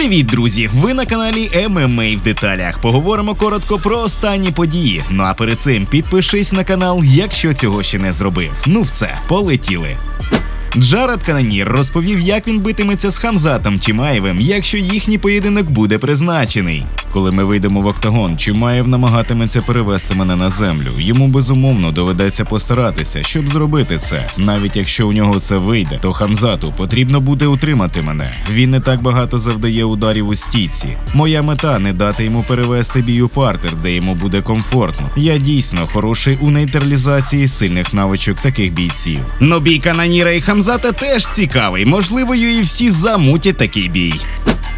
Привіт, друзі! Ви на каналі ММА в деталях. Поговоримо коротко про останні події. Ну а перед цим підпишись на канал, якщо цього ще не зробив. Ну все, полетіли. Джаред Кананір розповів, як він битиметься з Хамзатом Чимаєвим, якщо їхній поєдинок буде призначений. Коли ми вийдемо в октагон, Чимаєв намагатиметься перевести мене на землю. Йому безумовно доведеться постаратися, щоб зробити це. Навіть якщо у нього це вийде, то Хамзату потрібно буде утримати мене. Він не так багато завдає ударів у стійці. Моя мета не дати йому перевести бій у партер, де йому буде комфортно. Я дійсно хороший у нейтралізації сильних навичок таких бійців. Но бій Кананіра і Хамзата теж цікавий. Можливо, UFC замутять такий бій.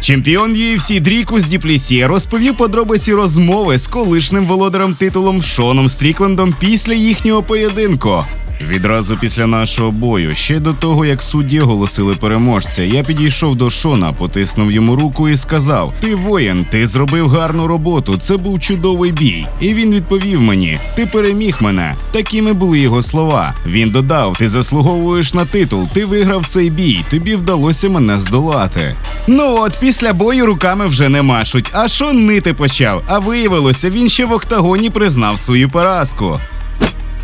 Чемпіон UFC Дрікус Діплісі розповів подробиці розмови з колишнім володарем титулом Шоном Стріклендом після їхнього поєдинку. Відразу після нашого бою, ще до того як судді оголосили переможця, я підійшов до Шона, потиснув йому руку і сказав: Ти воїн, ти зробив гарну роботу. Це був чудовий бій. І він відповів мені: Ти переміг мене. Такими були його слова. Він додав: Ти заслуговуєш на титул, ти виграв цей бій, тобі вдалося мене здолати. Ну от після бою руками вже не машуть. А Шон нити почав. А виявилося, він ще в октагоні признав свою поразку.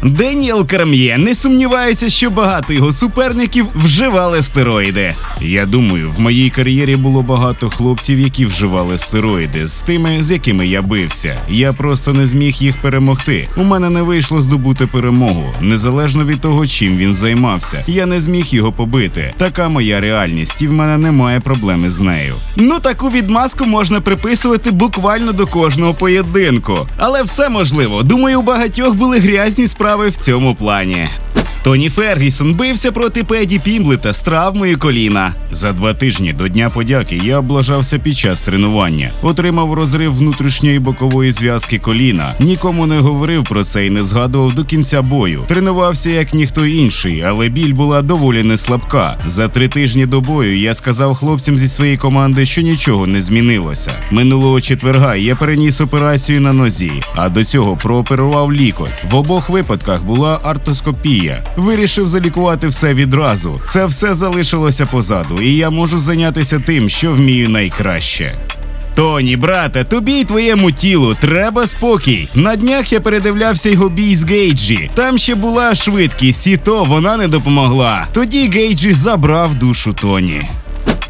Деніел Карм'є не сумнівається, що багато його суперників вживали стероїди. Я думаю, в моїй кар'єрі було багато хлопців, які вживали стероїди з тими, з якими я бився. Я просто не зміг їх перемогти. У мене не вийшло здобути перемогу, незалежно від того, чим він займався. Я не зміг його побити. Така моя реальність, і в мене немає проблеми з нею. Ну таку відмазку можна приписувати буквально до кожного поєдинку, але все можливо. Думаю, у багатьох були грязні справи в цьому плані. Тоні Фергісон бився проти Педі Пімблета з травмою коліна. За два тижні до Дня подяки я облажався під час тренування, отримав розрив внутрішньої бокової зв'язки коліна. Нікому не говорив про це і не згадував до кінця бою. Тренувався як ніхто інший, але біль була доволі не слабка. За три тижні до бою я сказав хлопцям зі своєї команди, що нічого не змінилося. Минулого четверга я переніс операцію на нозі, а до цього прооперував лікоть. В обох випадках була артоскопія. Вирішив залікувати все відразу. Це все залишилося позаду, і я можу зайнятися тим, що вмію найкраще. Тоні, брате, тобі й твоєму тілу треба спокій. На днях я передивлявся його бій з Гейджі. Там ще була швидкість, і то вона не допомогла. Тоді Гейджі забрав душу Тоні.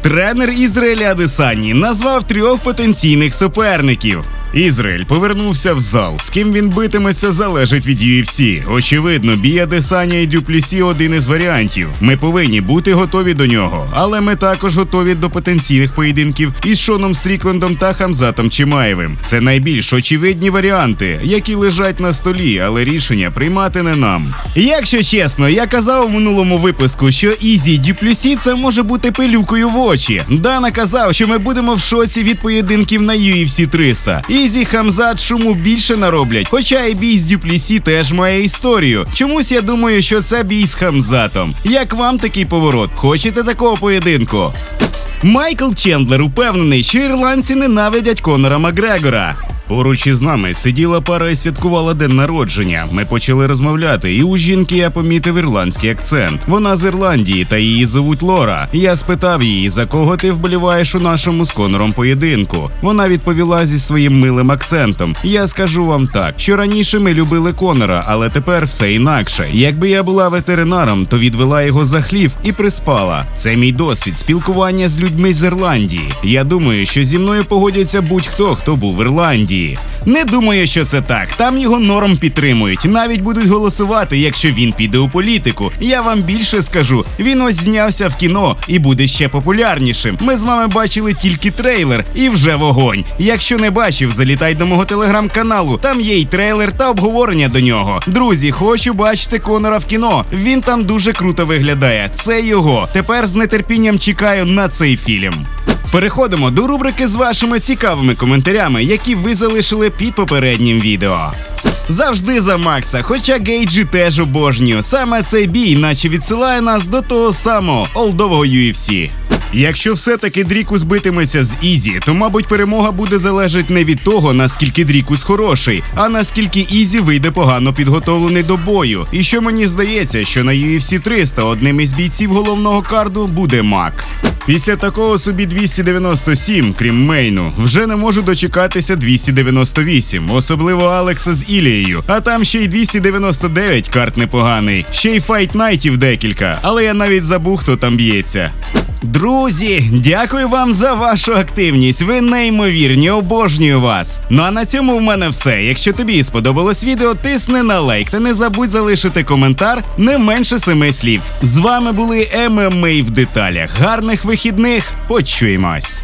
Тренер Ізраїля Адесані назвав трьох потенційних суперників. Ізраїль повернувся в зал. З ким він битиметься, залежить від UFC. Очевидно, бій Адесаня і Дюплісі один із варіантів. Ми повинні бути готові до нього, але ми також готові до потенційних поєдинків із Шоном Стріклендом та Хамзатом Чимаєвим. Це найбільш очевидні варіанти, які лежать на столі, але рішення приймати не нам. Якщо чесно, я казав у минулому випуску, що Ізі Дюплісі це може бути пилюкою в очі. Дана казав, що ми будемо в шоці від поєдинків на UFC 300. Ізі Хамзат шуму більше нароблять. Хоча і бій з Дюплісі теж має історію. Чомусь я думаю, що це бій з Хамзатом. Як вам такий поворот? Хочете такого поєдинку? Майкл Чендлер упевнений, що ірландці ненавидять Конора Макгрегора. Поруч із нами сиділа пара і святкувала день народження. Ми почали розмовляти, і у жінки я помітив ірландський акцент. Вона з Ірландії та її зовуть Лора. Я спитав її, за кого ти вболіваєш у нашому з Конором поєдинку. Вона відповіла зі своїм милим акцентом. Я скажу вам так, що раніше ми любили Конора, але тепер все інакше. Якби я була ветеринаром, то відвела його за хлів і приспала. Це мій досвід спілкування з людьми з Ірландії. Я думаю, що зі мною погодяться будь-хто, хто був в Ірландії. Не думаю, що це так. Там його норм підтримують. Навіть будуть голосувати, якщо він піде у політику. Я вам більше скажу. Він ось знявся в кіно і буде ще популярнішим. Ми з вами бачили тільки трейлер і вже вогонь. Якщо не бачив, залітай до мого телеграм-каналу. Там є й трейлер та обговорення до нього. Друзі, хочу бачити Конора в кіно. Він там дуже круто виглядає. Це його. Тепер з нетерпінням чекаю на цей фільм. Переходимо до рубрики з вашими цікавими коментарями, які ви залишили під попереднім відео. Завжди за Макса, хоча Гейджі теж обожнюю. Саме цей бій, наче відсилає нас до того самого олдового UFC. Якщо все-таки Дрікус битиметься з Ізі, то мабуть перемога буде залежати не від того, наскільки Дрікус хороший, а наскільки Ізі вийде погано підготовлений до бою. І що мені здається, що на UFC 300 одним із бійців головного карду буде Мак. Після такого собі 297, крім Мейну, вже не можу дочекатися 298, особливо Алекса з Ілією. А там ще й 299 карт непоганий, ще й файт найтів декілька, але я навіть забув, хто там б'ється. Друзі, дякую вам за вашу активність. Ви неймовірні, обожнюю вас. Ну а на цьому в мене все. Якщо тобі сподобалось відео, тисни на лайк та не забудь залишити коментар не менше семи слів. З вами були ММА в деталях. Гарних вихідних. Почуємось.